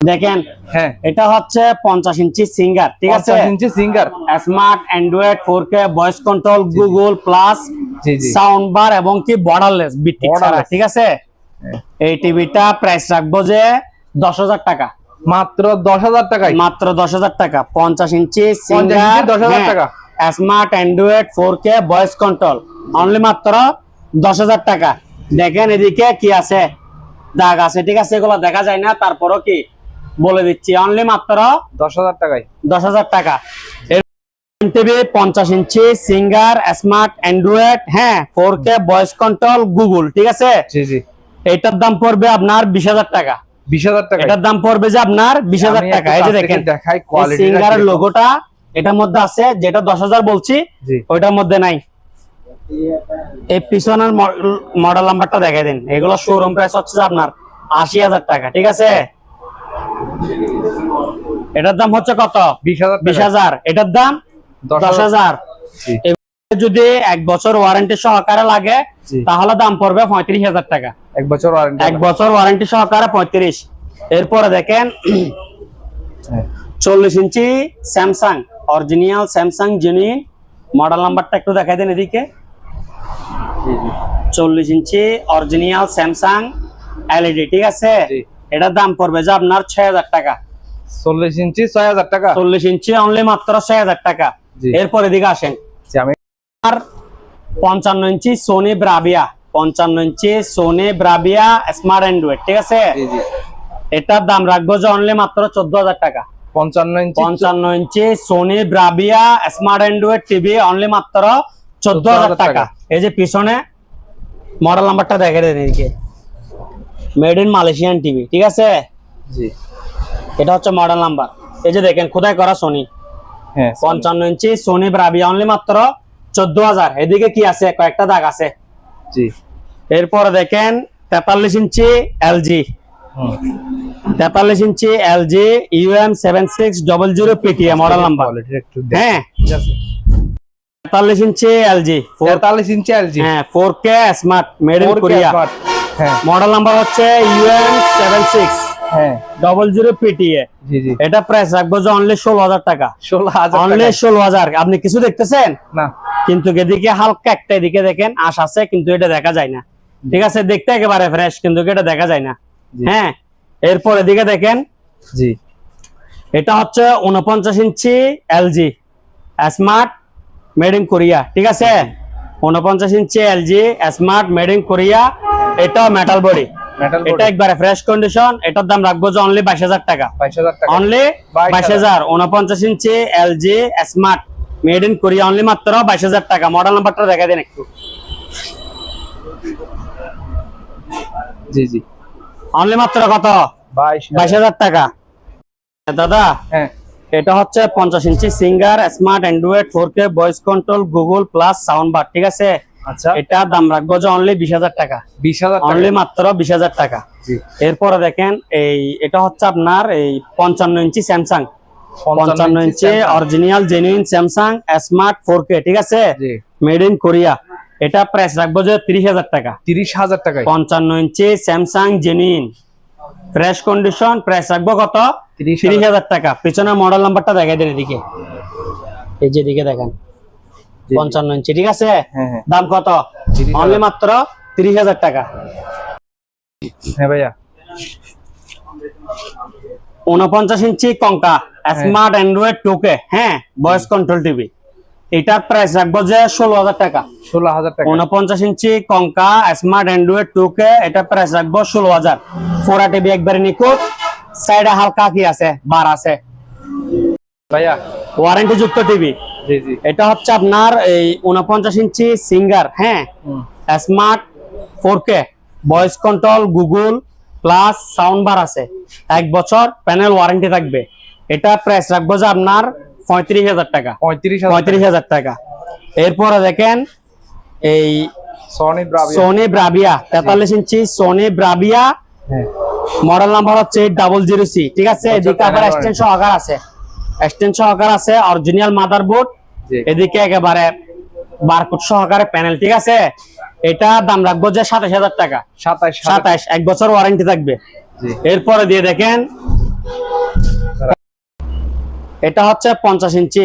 দেখেন হ্যাঁ। এটা হচ্ছে পঞ্চাশ ইঞ্চি সিঙ্গার ঠিক আছে? ইঞ্চি Singer. Smart Android four K voice control Google plus sound bar এবং কি বর্ডারলেস। ঠিক আছে? হ্যাঁ। এই টিভিটা প্রাইস রাখব যে দশ হাজার টাকা। মাত্র দশ হাজার টাকায়? মাত্র দশ হাজার টাকা পঞ্চাশ ইঞ্চি ইঞ্চি 10,000 টাকা। Smart Android four K voice control only মাত্র দশ হাজার টাকা। দেখেন এদিকে কি আছে? দাগ আছে ঠিক আছে? এগুলো দেখা যায় না তারপরও কি বলে দিচ্ছি অনলি মাত্র দশ হাজার টাকায়। দশ হাজার টাকা। টিভি পঞ্চাশ ইঞ্চি সিঙ্গার স্মার্ট অ্যান্ড্রয়েড হ্যাঁ four K voice control Google ঠিক আছে? এটার দাম পড়বে আপনার বিশ হাজার টাকা। বিশ হাজার টাকা এটার দাম পড়বে যে আপনার বিশ হাজার টাকা। এই যে দেখেন সিঙ্গারের লোগোটা এটার মধ্যে আছে যেটা দশ হাজার বলছি ওইটার মধ্যে নাই। এই পিছনের মডেল নাম্বারটা দেখাই দিন। এগুলো শোরুম প্রাইস হচ্ছে আপনার আশি হাজার টাকা ঠিক আছে? এটার দাম হচ্ছে কত? বিশ হাজার এটার দাম দশ হাজার। যদি এক বছর ওয়ারেন্টি সহকারে লাগে তাহলে দাম পড়বে পঁয়ত্রিশ হাজার টাকা। এক বছর ওয়ারেন্টি এক বছর ওয়ারেন্টি সহকারে পঁয়ত্রিশ। এরপরে দেখেন। চল্লিশ ইঞ্চি Samsung original Samsung genuine model নাম্বারটা একটু দেখাই দেন এদিকে। চল্লিশ ইঞ্চি অরিজিনাল স্যামসাং এলইডি ঠিক আছে। এটার দাম পড়বে যে আপনার ছয় হাজার টাকা। চল্লিশ ইঞ্চি ছয় হাজার টাকা। চল্লিশ ইঞ্চি অনলি মাত্র ছয় হাজার টাকা। এরপর এদিকে আসেন। আর পঞ্চান্ন ইঞ্চি সোনি ব্রাবিয়া পঞ্চান্ন ইঞ্চি সোনি ব্রাবিয়া স্মার্ট অ্যান্ড্রয়েড ঠিক আছে? এটার দাম রাখব যে অনলি মাত্র চোদ্দ হাজার টাকা। পঞ্চান্ন ইঞ্চি পঞ্চান্ন ইঞ্চি Sony Bravia smart Android TV only মাত্র চোদ্দ হাজার টাকা। টাকা। এই যে পিছনে মডেল নাম্বারটা দেখে দেন এদিকে। মেড ইন মালয়েশিয়ান টিভি ঠিক আছে? জি। এটা হচ্ছে মডেল নাম্বার এই যে দেখেন খোদাই করা সোনি হ্যাঁ পঞ্চান্ন ইঞ্চি সোনি ব্রাভিয়া অনলি মাত্র চোদ্দ হাজার। এদিকে কি আছে? কয়েকটা দাগ আছে। জি। এরপরে দেখেন তেতাল্লিশ ইঞ্চি এলজি তেতাল্লিশ ইঞ্চি LG UM seven six double zero PTA model number হ্যাঁ। তেতাল্লিশ ইঞ্চি এলজি তেতাল্লিশ ইঞ্চি এলজি হ্যাঁ four K smart made in Korea হ্যাঁ। মডেল নাম্বার হচ্ছে ইউএম সেভেন সিক্স হ্যাঁ। ডবল জিরো পিটিএ জি জি। এটা প্রাইস রাখব যে অনলি ষোলো হাজার টাকা। ষোলো হাজার অনলি ষোলো হাজার। আপনি কিছু দেখতেছেন? না। কিন্তু এদিকে হালকা একটা এদিকে দেখেন আশ আছে কিন্তু এটা দেখা যায় না। ঠিক আছে দেখতে একেবারে ফ্রেশ কিন্তু এটা দেখা যায় না। হ্যাঁ এরপর এদিকে দেখেন। জি। এটা হচ্ছে উনপঞ্চাশ ইঞ্চি LG smart made in Korea ঠিক আছে? উনপঞ্চাশ ইঞ্চি LG smart made in Korea এটা মেটাল বডি এটা একবারে ফ্রেশ কন্ডিশন এটার দাম রাখব যে অনলি বাইশ হাজার টাকা। অনলি বাইশ হাজার। উনপঞ্চাশ ইঞ্চি LG smart made in Korea only মাত্র বাইশ হাজার টাকা। মডেল নাম্বারটা দেখা দিন একটু। জি জি। অনলি মাত্র কত? বাইশ বাইশ হাজার টাকা। দাদা হ্যাঁ। এটা হচ্ছে পঞ্চাশ ইঞ্চি Singer smart Android four K voice control Google plus sound bar ঠিক আছে? আচ্ছা। এটা দাম রাখব যে অনলি বিশ হাজার টাকা। বিশ হাজার টাকা। অনলি মাত্র বিশ হাজার টাকা। এরপরে দেখেন এই এটা হচ্ছে আপনার এই পঞ্চান্ন ইঞ্চি স্যামসাং। পঞ্চান্ন ইঞ্চি original genuine Samsung. Smart four K ঠিক আছে? মেড ইন কোরিয়া এটা প্রাইস রাখব যে তিরিশ হাজার টাকা। তিরিশ হাজার টাকায়। পঞ্চান্ন ইঞ্চি Samsung genuine fresh condition price রাখব কত? তিরিশ হাজার। টাকা। পিছনে মডেল নাম্বারটা দেখাই দেন এদিকে। এই যে এদিকে দেখেন। পঞ্চান্ন ইঞ্চি ঠিক আছে? হ্যাঁ হ্যাঁ। দাম কত? অনলি মাত্র তিরিশ হাজার টাকা। হ্যাঁ ভাইয়া। উনপঞ্চাশ ইঞ্চি কঙ্কা স্মার্ট অ্যান্ড্রয়েড টোকে হ্যাঁ? ভয়েস কন্ট্রোল টিভি এটার প্রাইস রাখব যে ষোলো হাজার টাকা। ষোলো হাজার টাকা। উনপঞ্চাশ ইঞ্চি কঙ্কা স্মার্ট অ্যান্ড্রয়েড টোকে এটা প্রাইস রাখব ষোলো হাজার। ফোরা টিভি একবারে নিখুঁত। সাইডে হালকা কি আছে? বার আছে। ভাইয়া? ওয়ারেন্টি যুক্ত টিভি। জি জি। এটা হচ্ছে আপনার এই উনপঞ্চাশ ইঞ্চি সিঙ্গার হ্যাঁ? Smart four K voice control Google plus sound bar আছে। এক বছর প্যানেল ওয়ারেন্টি থাকবে। এটা প্রাইস রাখব যে আপনার পঁয়ত্রিশ হাজার টাকা। পঁয়ত্রিশ হাজার টাকা। এরপরে দেখেন এই সনি ব্রাভিয়া তেতাল্লিশ ইঞ্চি সোনি ব্রাভিয়া হ্যাঁ। মডেল নাম্বার হচ্ছে ডাবল জিরো সি ঠিক আছে? বছর এদিকে আবার panel এক্সটেন্ড আছে। এক্সটেন্ড সহকার আছে অরিজিনাল মাদারবোর্ড এদিকে একেবারে বারকোড সহকারে প্যানেল ঠিক আছে? এটা দাম রাখব যে সাতাশ হাজার টাকা। সাতাশ সাতাশ এক বছর ওয়ারেন্টি থাকবে। এরপরে দিয়ে দেখেন এটা হচ্ছে পঞ্চাশ ইঞ্চি।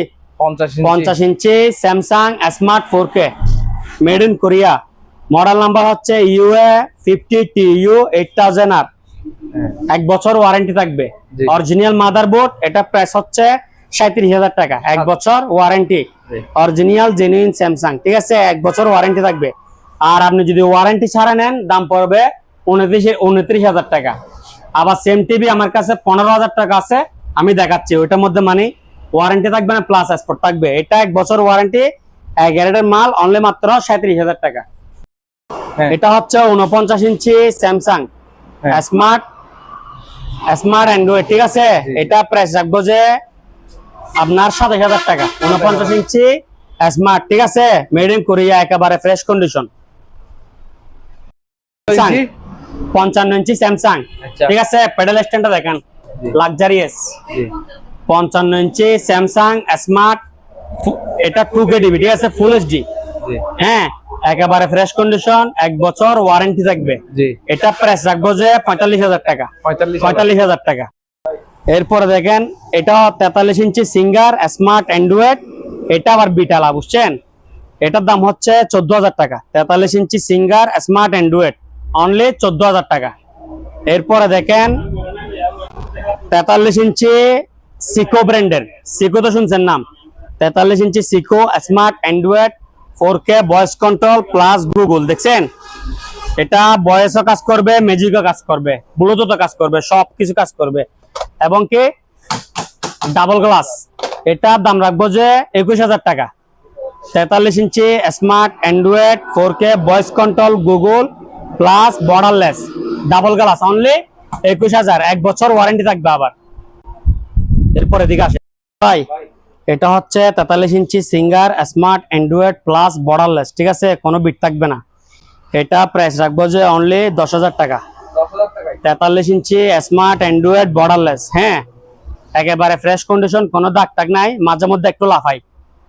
পঞ্চাশ ইঞ্চি। Samsung smart four K made in Korea model number হচ্ছে UA fifty T U eight thousand আর এক বছর ওয়ারেন্টি থাকবে। অরিজিনাল মাদারবোর্ড এটা প্রাইস হচ্ছে সাঁত্রিশ হাজার টাকা। এক বছর ওয়ারেন্টি। অরিজিনাল জেনুইন স্যামসাং ঠিক আছে? এক বছর ওয়ারেন্টি থাকবে। আর আপনি যদি ওয়ারেন্টি ছাড়া নেন দাম পড়বে উনত্রিশ উনত্রিশ হাজার টাকা। আবার সেম টিভি আমার কাছে পনেরো হাজার টাকা আছে আমি দেখাচ্ছি। ওইটার মধ্যে মানে ওয়ারেন্টি থাকবে না প্লাস এক্সপোর্ট থাকবে। এটা এক বছর ওয়ারেন্টি গ্যারেটের মাল অনলি মাত্র সাঁত্রিশ হাজার টাকা। হ্যাঁ, এটা হচ্ছে উনপঞ্চাশ ইঞ্চি স্যামসাং। স্মার্ট স্মার্ট অ্যান্ড্রয়েড ঠিক আছে? এটা প্রাইস রাখব যে আপনার সাতাশ হাজার টাকা উনপঞ্চাশ ইঞ্চি স্মার্ট ঠিক আছে? মেড ইন কোরিয়া একেবারে ফ্রেশ কন্ডিশন পঞ্চান্ন ইঞ্চি স্যামসাং আচ্ছা। ঠিক আছে? প্যাডেল স্ট্যান্ডটা দেখেন। লাক্সারিয়াস পঞ্চান্ন ইঞ্চি স্যামসাং স্মার্ট এটা টু কে ডিবি ঠিক আছে? ফুল এইচডি হ্যাঁ? একেবারে ফ্রেশ কন্ডিশন এক বছর ওয়ারেন্টি থাকবে। এটা প্রাইস রাখব যে পঁয়তাল্লিশ হাজার টাকা। পঁয়তাল্লিশ হাজার। টাকা। এরপরে দেখেন এটা তেতাল্লিশ ইঞ্চি সিঙ্গার স্মার্ট অ্যান্ড্রয়েড এটা আবার বিটালা বুঝছেন? এটার দাম হচ্ছে চোদ্দ হাজার টাকা। তেতাল্লিশ ইঞ্চি সিঙ্গার স্মার্ট অ্যান্ড্রয়েড অনলি চোদ্দ হাজার টাকা। এরপরে দেখেন তেতাল্লিশ ইঞ্চি সিকো ব্র্যান্ডের সিকো তো শুনছেন নাম। তেতাল্লিশ ইঞ্চি সিকো smart Android four K voice control plus Google দেখছেন? এটা বয়সও কাজ করবে ম্যাজিকও কাজ করবে ব্লুটুথও কাজ করবে সব কিছু কাজ করবে। এবং কি? ডাবল গ্লাস এটার দাম রাখব যে একুশ হাজার টাকা। তেতাল্লিশ ইঞ্চি smart Android four K voice control Google plus borderless double glass only একুশ হাজার। এক বছর ওয়ারেন্টি থাকবে আবার। এরপরে দিকে আসে ভাই এটা হচ্ছে তেতাল্লিশ ইঞ্চি Singer, smart, Android plus borderless ঠিক আছে? কোনো বিট থাকবে না। এটা প্রাইস রাখব যে অনলি দশ হাজার টাকা। তেতাল্লিশ ইঞ্চি স্মার্ট, অ্যান্ড্রয়েড বর্ডারলেস হ্যাঁ? একেবারে ফ্রেশ কন্ডিশন কোনো দাগ টাগ নাই, মাঝে মধ্যে একটু লাফাই।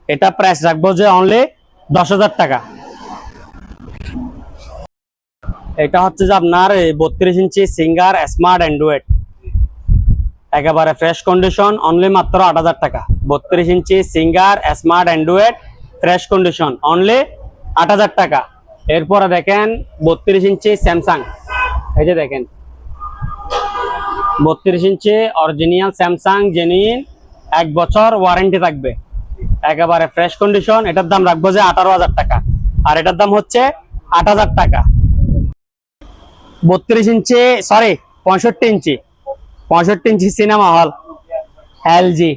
এটা প্রাইস রাখব যে অনলি দশ হাজার টাকা। এটা হচ্ছে যে আপনার বত্রিশ ইঞ্চি সিঙ্গার, স্মার্ট, অ্যান্ড্রয়েড। একেবারে ফ্রেশ কন্ডিশন অনলি মাত্র আট হাজার টাকা। বত্রিশ ইঞ্চি Singer smart Android fresh condition only আট হাজার টাকা। এরপরে দেখেন বত্রিশ ইঞ্চি স্যামসাং। এই যে দেখেন। বত্রিশ ইঞ্চি অরিজিনাল স্যামসাং জেনুইন এক বছর ওয়ারেন্টি থাকবে। একেবারে ফ্রেশ কন্ডিশন এটার দাম রাখব যে আঠারো হাজার টাকা। আর এটার দাম হচ্ছে আট হাজার টাকা। বত্রিশ ইঞ্চি সরি পঁয়ষট্টি ইঞ্চি। পঁয়ষট্টি ইঞ্চি সিনেমা হল এলজি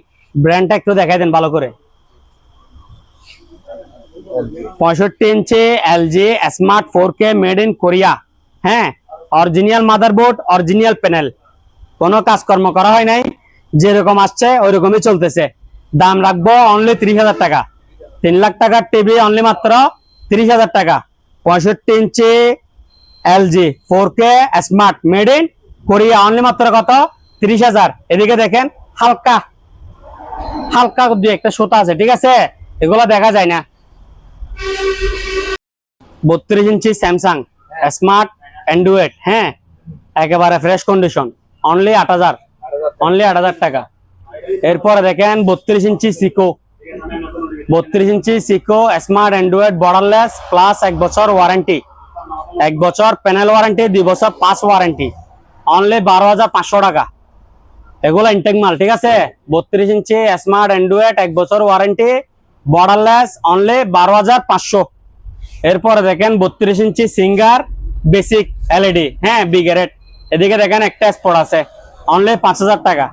ব্র্যান্ডটা একটু দেখাই দেন ভালো করে। পঁয়ষট্টি ইঞ্চি LG smart four K made in Korea হ্যাঁ অরিজিনাল মাদারবোর্ড অরিজিনাল প্যানেল কোনো কাজকর্ম করা হয় নাই, যেরকম আসছে ওই রকমই চলতেছে। দাম রাখব অনলি ত্রিশ হাজার টাকা। তিন লাখ টাকার টিভি অনলি মাত্র ত্রিশ হাজার টাকা। পঁয়ষট্টি inch LG four K smart made in Korea only মাত্র কত? ত্রিশ হাজার। এদিকে দেখেন, হালকা হালকা দিয়ে একটা সুতা আছে, ঠিক আছে? এগুলা দেখা যায় না। বত্রিশ ইঞ্চি স্যামসাং, স্মার্ট অ্যান্ড্রয়েড হ্যাঁ? একেবারে ফ্রেশ কন্ডিশন অনলি আট হাজার অনলি আট হাজার টাকা। এরপরে দেখেন, বত্রিশ ইঞ্চি সিকো, বত্রিশ ইঞ্চি সিকো, স্মার্ট অ্যান্ড্রয়েড বর্ডারলেস প্লাস এক বছর ওয়ারেন্টি এক বছর প্যানেল ওয়ারেন্টি দুই বছর পাঁচ ওয়ারেন্টি অনলি বারো হাজার পাঁচশো টাকা। এগুলো ইনটেক মাল, ঠিক আছে? বত্রিশ ইঞ্চি স্মার্ট অ্যান্ড্রয়েড এক বছর ওয়ারেন্টি বর্ডারলেস অনলি বারো হাজার পাঁচশো। এরপরে দেখেন বত্রিশ ইঞ্চি সিঙ্গার বেসিক এলইডি হ্যাঁ বিগ্যারেট এদিকে দেখেন একটা স্পট আছে অনলি পাঁচ হাজার টাকা।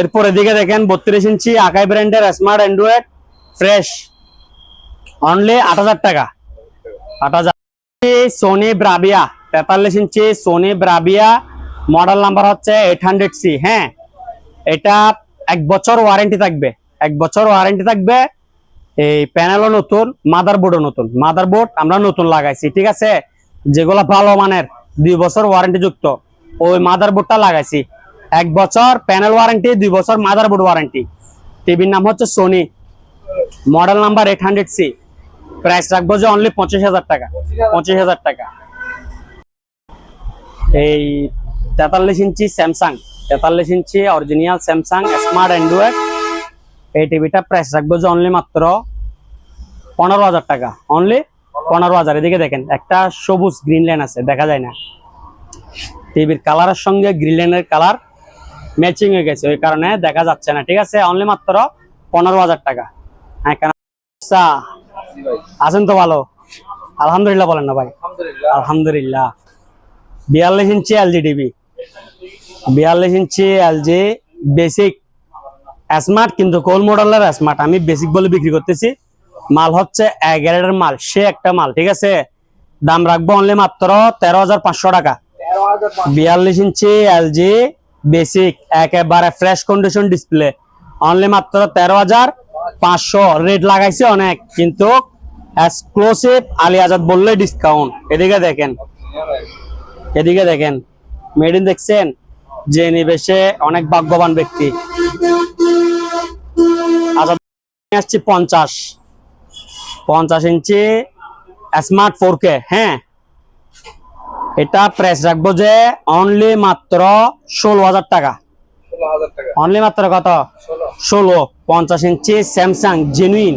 এরপর এদিকে দেখেন বত্রিশ ইঞ্চি আকাই ব্র্যান্ডের স্মার্ট অ্যান্ড্রয়েড ফ্রেশ অনলি আট হাজার টাকা। আট হাজার সোনি ব্রাবিয়া তেতাল্লিশ inch Sony Bravia model number হচ্ছে এইট হান্ড্রেড সি হ্যাঁ? এটা এক বছর ওয়ারেন্টি থাকবে। এক বছর ওয়ারেন্টি থাকবে। এই প্যানেলও নতুন মাদার মাদারবোর্ডও নতুন। মাদারবোর্ড আমরা নতুন লাগাইছি, ঠিক আছে? যেগুলো ভালো মানের, দুই বছর ওয়ারেন্টি যুক্ত, ওই মাদারবোর্ডটা লাগাইছি। এক বছর প্যানেল ওয়ারেন্টি দুই বছর মাদারবোর্ড ওয়ারেন্টি টিভির নাম হচ্ছে Sony model number eight hundred C price রাখব যে অনলি পঁচিশ হাজার টাকা, পঁচিশ হাজার টাকা। এই তেতাল্লিশ ইঞ্চি স্যামসাং তেতাল্লিশ inch original Samsung smart android এই টিভিটা প্রাইস রাখব যে অনলি মাত্র পনেরো হাজার টাকা। অনলি পনেরো হাজার। এদিকে দেখেন একটা সবুজ গ্রিন লাইন আছে দেখা যায় না। টিভির কালারের সঙ্গে গ্রিন লাইনের কালার ম্যাচিং হয়ে গেছে ওই কারণে দেখা যাচ্ছে না। ঠিক আছে অনলি মাত্র পনেরো হাজার টাকা। হ্যাঁ কেন? আচ্ছা, আছেন তো ভালো? আলহামদুলিল্লাহ বলেন না ভাই। আলহামদুলিল্লাহ। আলহামদুলিল্লাহ। বিয়াল্লিশ ইঞ্চি এলজি টিভি। বিয়াল্লিশ ইঞ্চি এলজি বেসিক স্মার্ট কিন্তু কোল মডেলের স্মার্ট আমি বেসিক বলে বিক্রি করতেছি। মাল হচ্ছে এগারোটার মাল সে একটা মাল ঠিক আছে? দাম রাখব অনলি মাত্র তেরো হাজার পাঁচশো টাকা। বিয়াল্লিশ ইঞ্চি এলজি বেসিক একেবারে ফ্রেশ কন্ডিশন ডিসপ্লে অনলি মাত্র তেরো হাজার পাঁচশো। রেট লাগাইছে অনেক কিন্তু এক্সক্লুসিভ আলী আজাদ বললে ডিসকাউন্ট এদিকে দেখেন। এদিকে দেখেন। মেডিন দেখছেন যে নিবেশে অনেক ভাগ্যবান ব্যক্তি। আচ্ছা আসছি পঞ্চাশ। পঞ্চাশ ইঞ্চি স্মার্ট ফোর কে হ্যাঁ। এটা প্রাইস রাখব যে অনলি মাত্র ষোলো হাজার টাকা। অনলি মাত্র কত? ষোলো। ষোলো। পঞ্চাশ ইঞ্চি স্যামসাং জেনুইন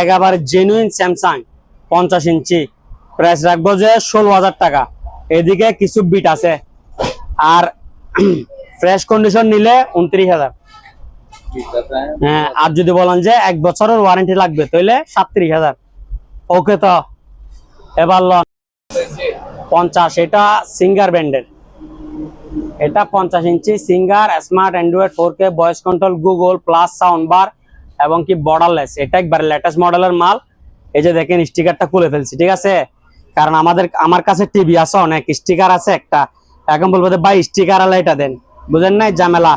একেবারে জেনুইন স্যামসাং পঞ্চাশ ইঞ্চি। প্রাইস রাখব যে ষোলো হাজার টাকা। এদিকে কিছু বিট আছে। আর ফ্রেশ কন্ডিশন নিলে উনত্রিশ হাজার। হ্যাঁ আর যদি বলেন যে এক বছরের ওয়ারেন্টি লাগবে তাহলে সাতত্রিশ হাজার। ওকে তো? এবার লন। পঞ্চাশ এটা সিঙ্গার ব্র্যান্ডের এটা পঞ্চাশ inch Singer smart android four K voice control Google plus sound bar এবং কি বর্ডারলেস এটা একবার লেটেস্ট মডেলের মাল। এই যে দেখেন স্টিকারটা খুলে ফেলছি ঠিক আছে? কারণ আমাদের আমার কাছে টিভি আছে অনেক স্টিকার আছে একটা। এখন বলব ভাই স্টিকার আলা এটা দেন। বুঝেন নাই? ঝামেলা।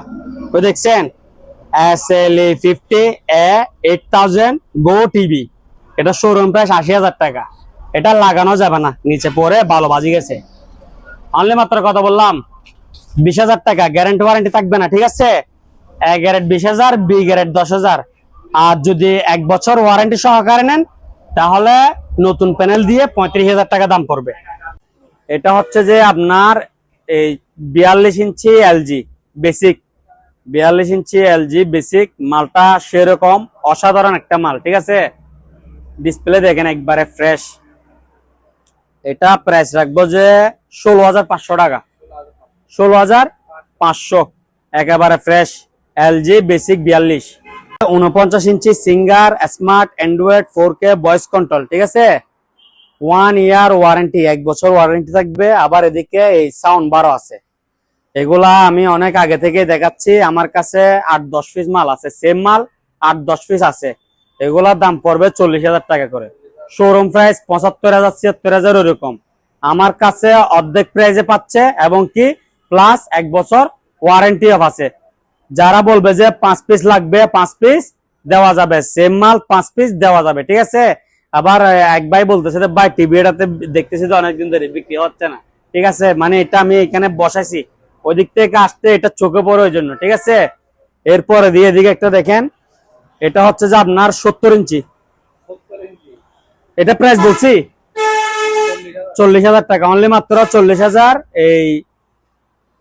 ওই দেখছেন? S L A fifty A eight thousand go TV এটা শোরুম প্রাইস আশি হাজার টাকা। এটা লাগানো যাবে না। নিচে পরে ভালো বাজি গেছে। অনলি মাত্র কথা বললাম, বিশ হাজার টাকা। গ্যারেন্টি ওয়ারেন্টি থাকবে না, ঠিক আছে? এ গ্যারেট বিশ হাজার বি গ্যারেট দশ হাজার। আর যদি এক বছর ওয়ারেন্টি সহকারে নেন, তাহলে নতুন প্যানেল দিয়ে পঁয়ত্রিশ হাজার টাকা দাম পড়বে। এটা হচ্ছে যে আপনার এই বিয়াল্লিশ ইঞ্চি এলজি বেসিক বিয়াল্লিশ ইঞ্চি এলজি বেসিক মালটা সেরকম, অসাধারণ একটা মাল, ঠিক আছে? ডিসপ্লে দেখেন একবারে ফ্রেশ এটা প্রাইস রাখব যে ষোলো হাজার পাঁচশো টাকা। ষোলো হাজার পাঁচশো, একেবারে ফ্রেশ এলজি বেসিক বিয়াল্লিশ। উনপঞ্চাশ inch Singer smart android four K voice control ঠিক আছে? ওয়ান ইয়ার ওয়ারেন্টি এক বছর ওয়ারেন্টি থাকবে। আবার এদিকে এই সাউন্ড বারো আছে। এগুলা আমি অনেক আগে থেকে দেখাচ্ছি। আমার কাছে আট দশ পিস মাল আছে। সেম মাল, আট দশ পিস আছে। এগুলার দাম পড়বে চল্লিশ হাজার টাকা করে। শোরুম প্রাইস পঁচাত্তর হাজার, ছিয়াত্তর হাজার ওরকম আমার কাছে অর্ধেক প্রাইসে পাচ্ছে এবং কি প্লাস এক বছর ওয়ারেন্টি অফ আছে। যারা বলবে যে পাঁচ পিস লাগবে, পাঁচ পিস দেওয়া যাবে। সেম মাল, পাঁচ পিস দেওয়া যাবে। ঠিক আছে? আবার এক ভাই বলতেছে ভাই টিভি এটাতে দেখতেছি তো অনেকদিন ধরে বিক্রি হচ্ছে না। ঠিক আছে? মানে এটা আমি এখানে বসাইছি। ওই দিক থেকে আসতে এটা চোখে পড়ে ওই জন্য, ঠিক আছে? এরপরে দিয়ে এদিকে একটা দেখেন। এটা হচ্ছে যে আপনার সত্তর ইঞ্চি। এটা প্রাইস বলছি? চল্লিশ হাজার টাকা। অনলি মাত্র চল্লিশ হাজার। এই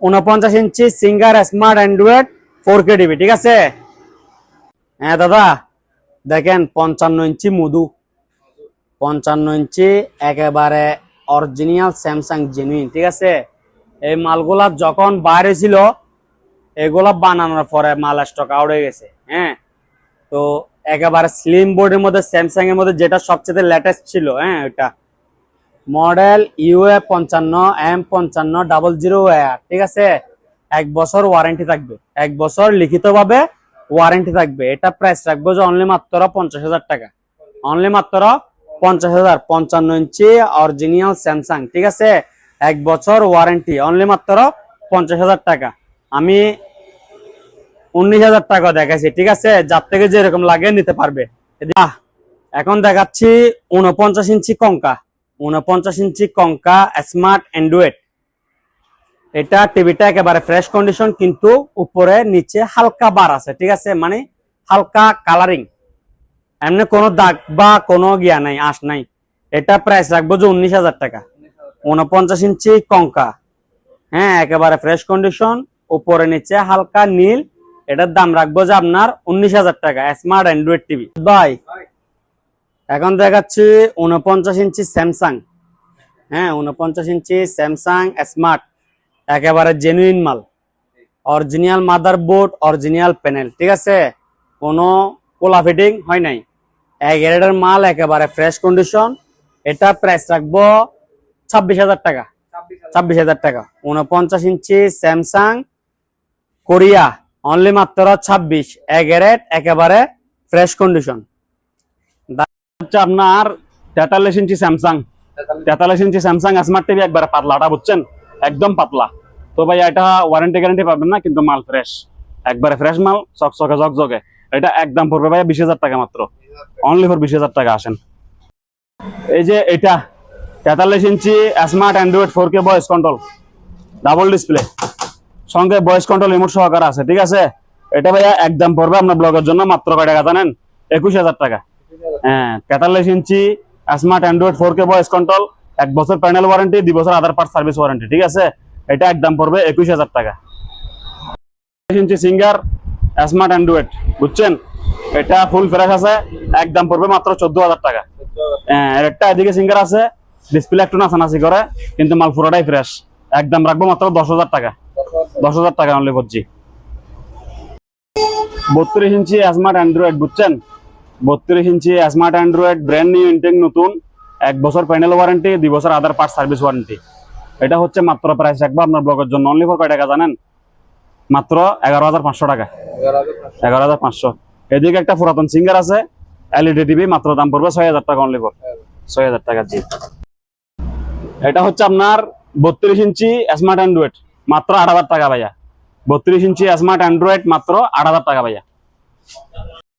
উনপঞ্চাশ inch Singer smart android four K TV ঠিক আছে? হ্যাঁ দাদা। দেখেন, পঞ্চান্ন ইঞ্চি মধু। পঞ্চান্ন ইঞ্চি, একেবারে অরিজিনাল স্যামসাং জেনুইন ঠিক আছে? এই মালগুলা যখন বাইরে ছিল, এগুলা বানানোর পরে মাল স্টক আউট হয়ে গেছে হ্যাঁ? তো একেবারে স্লিম বোর্ডের মধ্যে স্যামসাং এর মধ্যে যেটা সবচেয়ে লেটেস্ট ছিল হ্যাঁ ওটা মডেল ইউএ পঞ্চান্ন এম পঞ্চান্ন ডাবল জিরো ঠিক আছে? এক বছর ওয়ারেন্টি থাকবে। এক বছর লিখিতভাবে ওয়ারেন্টি থাকবে। এটা প্রাইস রাখব যে অনলি মাত্র পঞ্চাশ হাজার টাকা। অনলি মাত্র পঞ্চাশ হাজার পঞ্চান্ন ইঞ্চি অরিজিনাল স্যামসাং ঠিক আছে? এক বছর ওয়ারেন্টি অনলি মাত্র পঞ্চাশ হাজার টাকা। আমি উনিশ হাজার টাকা দেখাইছি, ঠিক আছে? যার থেকে যেরকম লাগে নিতে পারবে। এখন দেখাচ্ছি উনপঞ্চাশ ইঞ্চি কঙ্কা। উনপঞ্চাশ ইঞ্চি কঙ্কা স্মার্ট অ্যান্ড্রয়েড এটা টিভিটা একেবারে ফ্রেশ কন্ডিশন কিন্তু উপরে, নিচে হালকা বার আছে, ঠিক আছে? মানে হালকা কালারিং এমনি কোনো দাগ বা কোনো গিয়া নাই, আশ নাই। এটা প্রাইস রাখব যে উনিশ হাজার টাকা। উনপঞ্চাশ ইঞ্চি কঙ্কা। হ্যাঁ একেবারে ফ্রেশ কন্ডিশন উপরে নিচে হালকা নীল। এটার দাম রাখব যে আপনার উনিশ হাজার টাকা স্মার্ট অ্যান্ড্রয়েড টিভি ভাই, এখন দেখাচ্ছি উনপঞ্চাশ ইঞ্চি স্যামসাং হ্যাঁ উনপঞ্চাশ ইঞ্চি স্যামসাং স্মার্ট একেবারে জেনুইন মাল। Original motherboard original panel ঠিক আছে? কোনো কোলা ফিটিং হয় নাই। এক গ্রেডের মাল একেবারে ফ্রেশ কন্ডিশন এটা প্রাইস রাখব ছাব্বিশ হাজার টাকা। ছাব্বিশ হাজার। টাকা। উনপঞ্চাশ ইঞ্চি স্যামসাং কোরিয়া। অনলি মাত্র ছাব্বিশ। এগারেট একেবারে ফ্রেশ কন্ডিশন হচ্ছে আপনার তেতাল্লিশ ইঞ্চি স্যামসাং। তেতাল্লিশ। ইঞ্চি স্যামসাং স্মার্ট টিভি একবারে পাতলাটা বুঝছেন? একদম পাতলা। তো ভাই এটা ওয়ারেন্টি গ্যারান্টি পাবেন না কিন্তু মাল ফ্রেশ একবারে ফ্রেশ মাল চকচকে জকজকে এটা একদম পড়বে ভাই বিশ হাজার টাকা মাত্র। অনলি ফর বিশ হাজার টাকা আসেন। এই যে এটা, তেতাল্লিশ inch smart android four K voice control double display সঙ্গে ভয়েস কন্ট্রোল রিমোট সহকারে আছে, ঠিক আছে? এটা ভাইয়া একদম পড়বে আপনার ব্লগের জন্য, মাত্র কয় টাকা জানেন? একুশ হাজার টাকা। হ্যাঁ তেতাল্লিশ inch smart android four K voice control এক বছর প্যানেল ওয়ারেন্টি দুই বছর আধার পার্ট সার্ভিস ওয়ারেন্টি ঠিক আছে? এটা একদম পড়বে একুশ হাজার টাকা। ইঞ্চি সিঙ্গার স্মার্ট অ্যান্ড্রয়েড বুঝছেন? এটা ফুল ফ্রেশ আছে একদম পড়বে মাত্র চোদ্দ হাজার টাকা। হ্যাঁ, একটা এদিকে সিঙ্গার আছে ডিসপ্লে একটু নাচানাচি করে কিন্তু মাল পুরোটাই ফ্রেশ একদম রাখব মাত্র দশ হাজার টাকা। দশ হাজার টাকা অনলি করছি বত্রিশ ইঞ্চি স্মার্ট অ্যান্ড্রয়েড বুঝছেন? বত্রিশ inch smart android brand new intact নতুন এক বছর প্যানেল ওয়ারেন্টি দুই বছর আধার পার্ট সার্ভিস ওয়ারেন্টি এটা হচ্ছে মাত্র প্রাইস রাখব আপনার ব্লগের জন্য। অনলি ফর কয় টাকা জানেন? মাত্র এগারো হাজার পাঁচশো টাকা। এগারো হাজার পাঁচশো। এদিকে একটা পুরাতন সিঙ্গার আছে এলইডি টিভি মাত্র দাম পড়বে ছয় হাজার টাকা অনলি ছয় হাজার টাকা জি এটা হচ্ছে আপনার বত্রিশ ইঞ্চি স্মার্ট অ্যান্ড্রয়েড মাত্র আট হাজার টাকা ভাইয়া। বত্রিশ ইঞ্চি স্মার্ট অ্যান্ড্রয়েড মাত্র আট হাজার টাকা ভাইয়া।